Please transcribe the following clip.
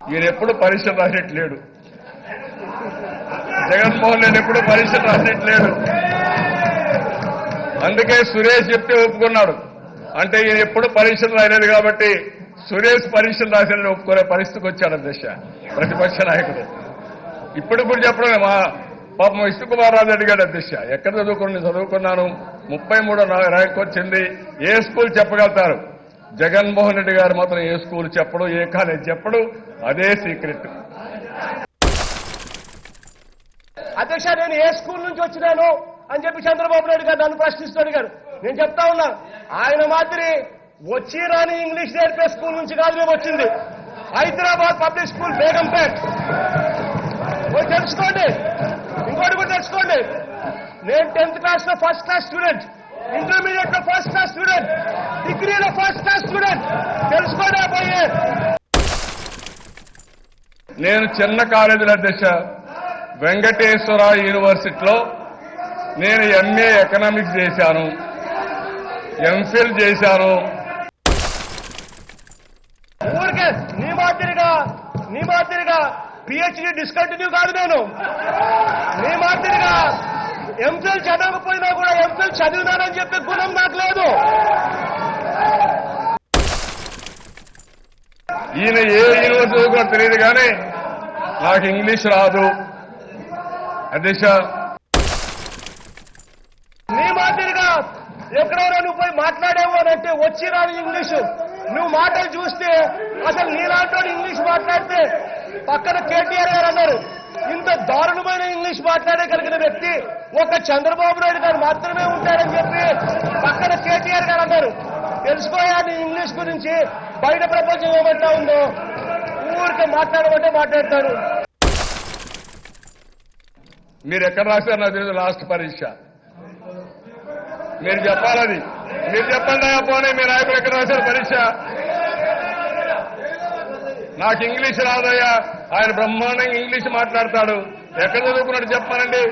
ఈయన ఎప్పుడు పరీక్ష రాసినట్లేడు జగన్మోహన్ రెడ్డి ఎప్పుడు పరీక్ష రాసినట్లేడు అందుకే సురేష్ చెప్తే ఒప్పుకున్నాడు. అంటే ఈయన ఎప్పుడు పరీక్షలు రాయలేదు కాబట్టి సురేష్ పరీక్షలు రాసిన ఒప్పుకునే పరిస్థితికి వచ్చాడు అధ్యక్ష ప్రతిపక్ష నాయకుడు. ఇప్పుడు కూడా చెప్పడం మా పాపం విష్ణుకుమార్ రాజు అడిగాడు అధ్యక్ష ఎక్కడ చదువుకుని చదువుకున్నాను ముప్పై మూడో ర్యాంక్ వచ్చింది. ఏ స్కూల్ చెప్పగలుగుతారు? జగన్మోహన్ రెడ్డి గారు మాత్రం ఏ స్కూల్ చెప్పడు ఏ కాలేజ్ చెప్పడు అదే సీక్రెట్. అధ్యక్ష నేను ఏ స్కూల్ నుంచి వచ్చినాను అని చెప్పి చంద్రబాబు నాయుడు గారు నన్ను ప్రశ్నిస్తాడు గారు. నేను చెప్తా ఉన్నా ఆయన మాదిరి వచ్చి రాని ఇంగ్లీష్ నేర్పే స్కూల్ నుంచి కాదు మేము వచ్చింది. Hyderabad public school Begumpet. తెలుసుకోండి. ఇంకోటి కూడా తెలుసుకోండి. నేను టెన్త్ క్లాస్లో ఫస్ట్ క్లాస్ స్టూడెంట్ ఇంటర్మీడియట్లో ఫస్ట్ క్లాస్ స్టూడెంట్ డిగ్రీలో ఫస్ట్ క్లాస్ స్టూడెంట్ తెలుసుకోండి పోయి నేను చిన్న కాలేజీల అధ్యక్ష వెంకటేశ్వర యూనివర్సిటీలో నేను ఎంఏ ఎకనామిక్స్ చేశాను. ఎంఫిల్ చేశాను. ఊరికే నీ మాదిరిగా నీ మాదిరిగా పిహెచ్డి డిస్కంటిన్యూ కాదు నేను. నీ మాదిరిగా ఎంఫిల్ చదవకపోయినా కూడా ఎంఫిల్ చదివినానని చెప్పే గుణం నాకు లేదు. ఈయన ఏ యూనివర్సిటీ కూడా తెలియదు కానీ నాకు ఇంగ్లీష్ రాదు. అధ్యక్ష. నీ మాదిరిగా ఎక్కడైనా నువ్వు పోయి మాట్లాడేవు అని అంటే వచ్చి రాని ఇంగ్లీషు. నువ్వు మాటలు చూస్తే అసలు నీలాంటి ఇంగ్లీష్ మాట్లాడితే పక్కన కేటీఆర్ గారు అన్నారు ఇంత దారుణమైన ఇంగ్లీష్ మాట్లాడగలిగిన వ్యక్తి ఒక చంద్రబాబు నాయుడు గారు మాత్రమే ఉంటారని చెప్పి పక్కన కేటీఆర్ గారు అన్నారు. తెలుసుకోయా నీ ఇంగ్లీష్ గురించి? బయట ప్రపంచం ఏమంటా ఉందో? ఊరికే మాట్లాడమంటే మాట్లాడతారు. మీరు ఎక్కడ రాశారు నాకు తెలియదు లాస్ట్ పరీక్ష. మీరు చెప్పాలని మీరు చెప్పండి అయ్యా పోనీ మీ నాయకుడు ఎక్కడ రాశారు పరీక్ష? నాకు ఇంగ్లీష్ రాదయ్యా ఆయన బ్రహ్మాండంగా ఇంగ్లీష్ మాట్లాడతాడు. ఎక్కడ చదువుకున్నాడు చెప్పానండి